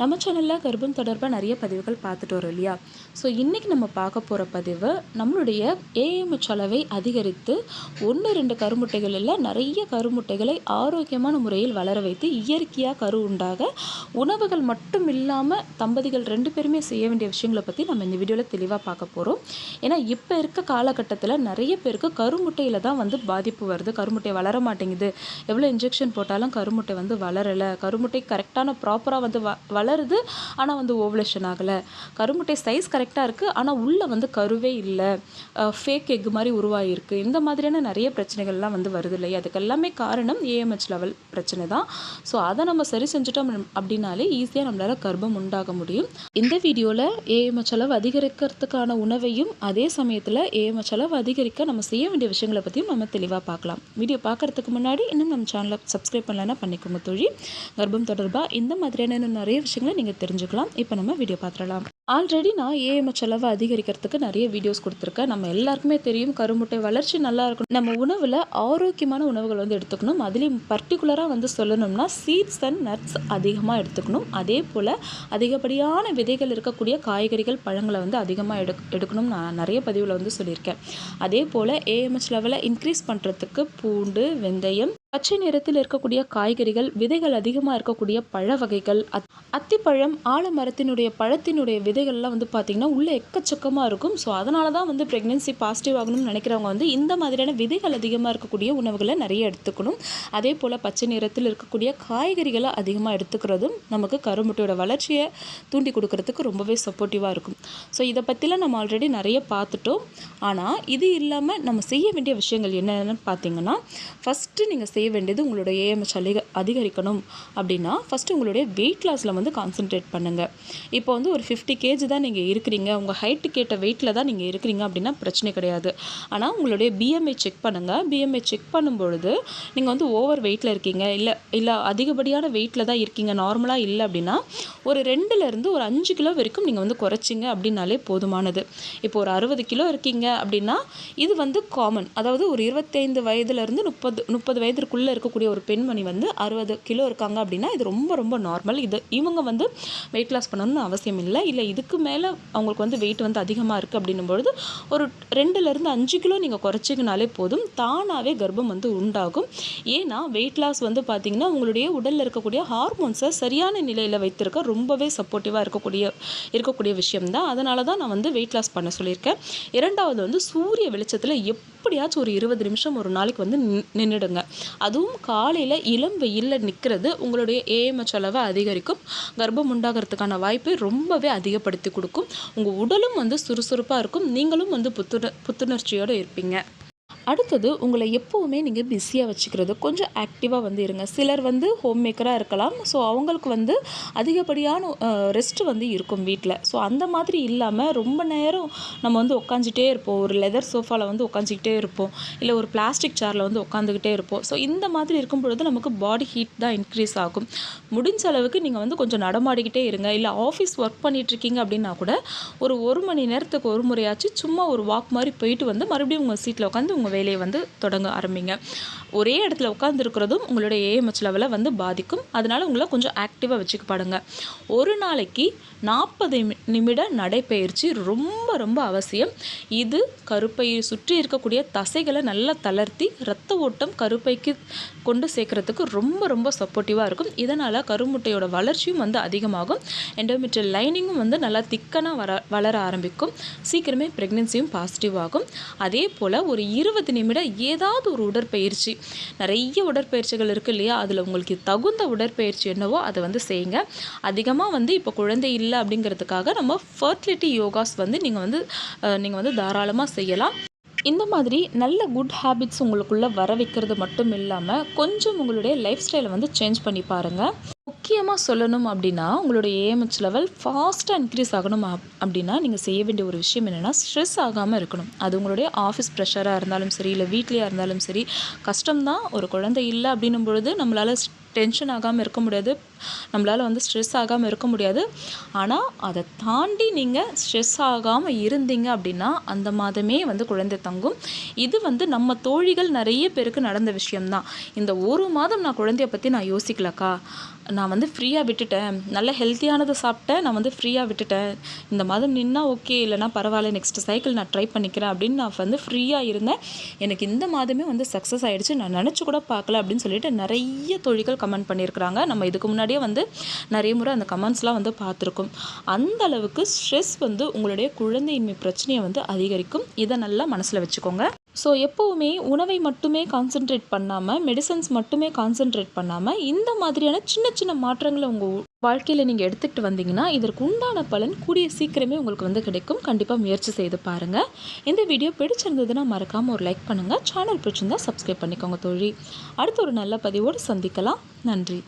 நம்ம சேனலில் கர்ப்பம் தொடர்பாக நிறைய பதிவுகள் பார்த்துட்டு வரோம் இல்லையா? ஸோ இன்றைக்கி நம்ம பார்க்க போகிற பதிவு நம்மளுடைய ஏஎம்ஹெச் அளவை அதிகரித்து ஒன்று ரெண்டு கருமுட்டைகளில் இல்லை நிறைய கருமுட்டைகளை ஆரோக்கியமான முறையில் வளர வைத்து இயற்கையாக கரு உண்டாக உணவுகள் மட்டும் இல்லாமல் தம்பதிகள் ரெண்டு பேருமே செய்ய வேண்டிய விஷயங்களை பற்றி நம்ம இந்த வீடியோவில் தெளிவாக பார்க்க போகிறோம் ஏன்னா இப்போ இருக்க காலகட்டத்தில் நிறைய பேருக்கு கருமுட்டையில் தான் வந்து பாதிப்பு வருது. கருமுட்டை வளர மாட்டேங்குது. எவ்வளோ இன்ஜெக்ஷன் போட்டாலும் கருமுட்டை வந்து வளரலை. கருமுட்டை கரெக்டான ப்ராப்பராக வந்து வ வளருது ஆனால் வந்து ஓவலேஷன் ஆகலை. கருமுட்டை சைஸ் கரெக்டாக இருக்குது ஆனால் உள்ளே வந்து கருவே இல்லை. ஃபேக் எக் மாதிரி உருவாகிருக்கு இந்த மாதிரியான நிறைய பிரச்சனைகள்லாம் வந்து வருது இல்லையா? அதுக்கு எல்லாமே காரணம் ஏஎம்ஹெச் லெவல் பிரச்சனை தான். ஸோ அதை நம்ம சரி செஞ்சுட்டோம் அப்படின்னாலே ஈஸியாக நம்மளால் கர்ப்பம் உண்டாக முடியும். இந்த வீடியோவில் ஏஎம்ஹெச் அளவு அதிகரிக்கிறதுக்கான உணவையும் அதே சமயத்தில் ஏஎம்ஹெச் அளவு அதிகரிக்க நம்ம செய்ய வேண்டிய விஷயங்களை பற்றியும் நம்ம தெளிவாக பார்க்கலாம். வீடியோ பார்க்குறதுக்கு முன்னாடி இன்னும் நம்ம சேனலை சப்ஸ்கிரைப் பண்ணலன்னா பண்ணிக்கோங்க தொழில் கர்ப்பம் தொடர்பாக இந்த மாதிரியான இன்னும் நிறைய விஷயங்களை நீங்கள் தெரிஞ்சுக்கலாம். இப்போ நம்ம வீடியோ பார்த்துடலாம். ஆல்ரெடி நான் ஏஎம்எச் அளவை அதிகரிக்கிறதுக்கு நிறைய வீடியோஸ் கொடுத்துருக்கேன். நம்ம எல்லாருக்குமே தெரியும் கருமுட்டை வளர்ச்சி நல்லா இருக்கணும். நம்ம உணவில் ஆரோக்கியமான உணவுகள் வந்து எடுத்துக்கணும். அதுலேயும் பர்டிகுலராக வந்து சொல்லணும்னா சீட்ஸ் அண்ட் நட்ஸ் அதிகமாக எடுத்துக்கணும். அதே போல் அதிகப்படியான விதைகள் இருக்கக்கூடிய காய்கறிகள் பழங்களை வந்து அதிகமாக எடு எடுக்கணும்னு நான் நிறைய பதிவில் வந்து சொல்லியிருக்கேன். அதே போல் ஏஎம்ஹெச் லெவலை இன்க்ரீஸ் பண்ணுறதுக்கு பூண்டு வெந்தயம் பச்சை நிறத்தில் இருக்கக்கூடிய காய்கறிகள் விதைகள் அதிகமாக இருக்கக்கூடிய பழ வகைகள் அத் அத்திப்பழம் ஆலமரத்தினுடைய பழத்தினுடைய விதைகள்லாம் வந்து பார்த்திங்கன்னா உள்ளே எக்கச்சக்கமாக இருக்கும். ஸோ அதனால தான் வந்து ப்ரெக்னென்சி பாசிட்டிவ் ஆகணும்னு நினைக்கிறவங்க வந்து இந்த மாதிரியான விதைகள் அதிகமாக இருக்கக்கூடிய உணவுகளை நிறைய எடுத்துக்கணும். அதே போல் பச்சை நிறத்தில் இருக்கக்கூடிய காய்கறிகளை அதிகமாக எடுத்துக்கிறதும் நமக்கு கருமுட்டையோட வளர்ச்சியை தூண்டி கொடுக்கறதுக்கு ரொம்பவே சப்போர்ட்டிவாக இருக்கும். ஸோ இதை பற்றிலாம் நம்ம ஆல்ரெடி நிறைய பார்த்துட்டோம். ஆனால் இது இல்லாமல் நம்ம செய்ய வேண்டிய விஷயங்கள் என்னென்னு பார்த்தீங்கன்னா ஃபஸ்ட்டு நீங்கள் செய்ய வேண்டியது உங்களுடைய ஏஎம்எஸ் அதிக அதிகரிக்கணும். அப்படின்னா ஃபஸ்ட்டு உங்களுடைய வெயிட் லாஸில் வந்து கான்சென்ட்ரேட் பண்ணுங்கள் இப்போ வந்து ஒரு ஃபிஃப்டி கேஜி தான் நீங்கள் இருக்கிறீங்க. உங்கள் ஹைட்டு கேட்ட வெயிட்டில் தான் நீங்கள் இருக்கிறீங்க அப்படின்னா பிரச்சனை கிடையாது. ஆனால் உங்களுடைய பிஎம்ஐ செக் பண்ணுங்கள் பிஎம்ஐ செக் பண்ணும்பொழுது நீங்கள் வந்து ஓவர் வெயிட்டில் இருக்கீங்க. இல்லை இல்லை அதிகப்படியான வெயிட்டில் தான் இருக்கீங்க. நார்மலாக இல்லை அப்படின்னா ஒரு ரெண்டுலேருந்து ஒரு அஞ்சு கிலோ வரைக்கும் நீங்கள் வந்து குறைச்சிங்க அப்படின்னாலே போதுமானது. இப்போ ஒரு அறுபது கிலோ இருக்கீங்க அப்படின்னா இது வந்து காமன் அதாவது ஒரு இருபத்தைந்து வயதுலேருந்து முப்பது முப்பது வயது வயசுக்குள்ளே இருக்கக்கூடிய ஒரு பெண்மணி வந்து அறுபது கிலோ இருக்காங்க அப்படின்னா இது ரொம்ப ரொம்ப நார்மல் இது இவங்க வந்து வெயிட் லாஸ் பண்ணணும்னு அவசியம் இல்லை. இல்லை இதுக்கு மேலே அவங்களுக்கு வந்து வெயிட் வந்து அதிகமாக இருக்குது அப்படின்னும் பொழுது ஒரு ரெண்டுலேருந்து அஞ்சு கிலோ நீங்கள் குறைச்சிங்கனாலே போதும். தானாகவே கர்ப்பம் வந்து உண்டாகும். ஏன்னா வெயிட் லாஸ் வந்து பார்த்திங்கன்னா உங்களுடைய உடலில் இருக்கக்கூடிய ஹார்மோன்ஸை சரியான நிலையில் வைத்திருக்க ரொம்பவே சப்போர்ட்டிவாக இருக்கக்கூடிய இருக்கக்கூடிய விஷயம் தான் அதனால தான் நான் வந்து வெயிட் லாஸ் பண்ண சொல்லியிருக்கேன். இரண்டாவது வந்து சூரிய வெளிச்சத்தில் எப்படியாச்சும் ஒரு இருபது நிமிஷம் ஒரு நாளைக்கு வந்து நின்றுடுங்க அதுவும் காலையில் இளம் வெயிலில் நிற்கிறது உங்களுடைய ஏஎம்ஹெச் அளவை அதிகரிக்கும். கர்ப்பம் உண்டாகிறதுக்கான வாய்ப்பை ரொம்பவே அதிகப்படுத்தி கொடுக்கும். உங்கள் உடலும் வந்து சுறுசுறுப்பாக இருக்கும். நீங்களும் வந்து புத்துணர் புத்துணர்ச்சியோடு இருப்பீங்க. அடுத்தது உங்களை எப்போவுமே நீங்கள் பிஸியாக வச்சுக்கிறது. கொஞ்சம் ஆக்டிவாக வந்து இருங்க. சிலர் வந்து ஹோம் மேக்கராக இருக்கலாம். ஸோ அவங்களுக்கு வந்து அதிகப்படியான ரெஸ்ட் வந்து இருக்கும் வீட்டில் ஸோ அந்த மாதிரி இல்லாமல் ரொம்ப நேரம் நம்ம வந்து உட்காந்துட்டே இருப்போம். ஒரு லெதர் சோஃபாவில் வந்து உட்காந்துக்கிட்டே இருப்போம். இல்லை ஒரு பிளாஸ்டிக் சேரில் வந்து உட்காந்துக்கிட்டே இருப்போம். ஸோ இந்த மாதிரி இருக்கும் பொழுது நமக்கு பாடி ஹீட் தான் இன்க்ரீஸ் ஆகும். முடிஞ்ச அளவுக்கு நீங்கள் வந்து கொஞ்சம் நடமாடிக்கிட்டே இருங்க. இல்லை ஆஃபீஸ் ஒர்க் பண்ணிகிட்ருக்கீங்க அப்படின்னா கூட ஒரு ஒரு மணி நேரத்துக்கு ஒரு முறையாச்சும் சும்மா ஒரு வாக் மாதிரி போயிட்டு வந்து மறுபடியும் உங்கள் சீட்டில் உட்காந்து உங்கள் வேலையை வந்து தொடங்க ஆரம்பிங்க. ஒரே இடத்துல உட்காந்துருக்கிறதும் உங்களுடைய ஏஎம்ஹெச் லெவலை வந்து பாதிக்கும். அதனால் உங்களை கொஞ்சம் ஆக்டிவாக வச்சுக்க பாடுங்க ஒரு நாளைக்கு நாற்பது நிமிட நடைப்பயிற்சி ரொம்ப ரொம்ப அவசியம். இது கருப்பையை சுற்றி இருக்கக்கூடிய தசைகளை நல்லா தளர்த்தி ரத்த ஓட்டம் கருப்பைக்கு கொண்டு சேர்க்குறதுக்கு ரொம்ப ரொம்ப சப்போர்ட்டிவாக இருக்கும். இதனால் கருமுட்டையோட வளர்ச்சியும் வந்து அதிகமாகும். எண்டோமெட்ரியல் லைனிங்கும் வந்து நல்லா திக்கனாக வர வளர ஆரம்பிக்கும். சீக்கிரமே ப்ரெக்னென்சியும் பாசிட்டிவ் ஆகும். அதே போல் ஒரு இருபது நிமிடம் ஏதாவது ஒரு உடற்பயிற்சி நிறைய உடற்பயிற்சிகள் இருக்குது இல்லையா? அதில் உங்களுக்கு தகுந்த உடற்பயிற்சி என்னவோ அதை வந்து செய்யுங்க. அதிகமாக வந்து இப்போ குழந்தை இல்லை அப்படிங்கிறதுக்காக நம்ம ஃபர்டிலிட்டி யோகாஸ் வந்து நீங்கள் வந்து நீங்கள் வந்து தாராளமாக செய்யலாம். இந்த மாதிரி நல்ல குட் ஹேபிட்ஸ் உங்களுக்குள்ளே வர வைக்கிறது மட்டும் இல்லாமல் கொஞ்சம் உங்களுடைய லைஃப் ஸ்டைலை வந்து சேஞ்ச் பண்ணி பாருங்கள் முக்கியமாக சொல்லணும் அப்படின்னா உங்களுடைய ஏஎம்ஹெச் லெவல் ஃபாஸ்ட்டாக இன்க்ரீஸ் ஆகணும் அப்படின்னா நீங்கள் செய்ய வேண்டிய ஒரு விஷயம் என்னென்னா ஸ்ட்ரெஸ் ஆகாமல் இருக்கணும். அது உங்களுடைய ஆஃபீஸ் ப்ரெஷராக இருந்தாலும் சரி இல்லை வீட்லேயாக இருந்தாலும் சரி கஷ்டம்தான். ஒரு குழந்தை இல்லை அப்படின்னும் பொழுது நம்மளால் டென்ஷன் ஆகாமல் இருக்க முடியாது. நம்மளால் வந்து ஸ்ட்ரெஸ் ஆகாமல் இருக்க முடியாது. ஆனால் அதை தாண்டி நீங்கள் ஸ்ட்ரெஸ் ஆகாமல் இருந்தீங்க அப்படின்னா அந்த மாதமே வந்து குழந்தை தங்கும். இது வந்து நம்ம தோழிகள் நிறைய பேருக்கு நடந்த விஷயம்தான். இந்த ஒரு மாதம் நான் குழந்தைய பற்றி நான் யோசிக்கலக்கா? நான் வந்து ஃப்ரீயாக விட்டுட்டேன். நல்ல ஹெல்த்தியானதை சாப்பிட்டேன். நான் வந்து ஃப்ரீயாக விட்டுட்டேன். இந்த மாதம் நின்னா ஓகே இல்லைனா பரவாயில்ல நெக்ஸ்ட் சைக்கிள் நான் ட்ரை பண்ணிக்கிறேன் அப்படின்னு நான் வந்து ஃப்ரீயாக இருந்தேன். எனக்கு இந்த மாதமே வந்து சக்ஸஸ் ஆகிடுச்சு நான் நினச்சி கூட பார்க்கல அப்படின்னு சொல்லிட்டு நிறைய தொழில்கள் கமெண்ட் பண்ணியிருக்கிறாங்க. நம்ம இதுக்கு முன்னாடியே வந்து நிறைய முறை அந்த கமெண்ட்ஸ்லாம் வந்து பார்த்துருக்கோம். அந்த அளவுக்கு ஸ்ட்ரெஸ் வந்து உங்களுடைய குழந்தையின்மை பிரச்சனையை வந்து அதிகரிக்கும். இதை நல்லா மனசில் வச்சுக்கோங்க. ஸோ எப்போவுமே உணவை மட்டுமே கான்சென்ட்ரேட் பண்ணாமல் மெடிசன்ஸ் மட்டுமே கான்சென்ட்ரேட் பண்ணாமல் இந்த மாதிரியான சின்ன சின்ன மாற்றங்களை உங்கள் வாழ்க்கையில் நீங்கள் எடுத்துகிட்டு வந்தீங்கன்னா இதற்கு உண்டான பலன் கூடிய சீக்கிரமே உங்களுக்கு வந்து கிடைக்கும். கண்டிப்பாக முயற்சி செய்து பாருங்கள் இந்த வீடியோ பிடிச்சிருந்ததுன்னா மறக்காமல் ஒரு லைக் பண்ணுங்கள் சேனல் பிடிச்சிருந்தா சப்ஸ்கிரைப் பண்ணிக்கோங்க தோழி. அடுத்த ஒரு நல்ல பதிவோடு சந்திக்கலாம். நன்றி.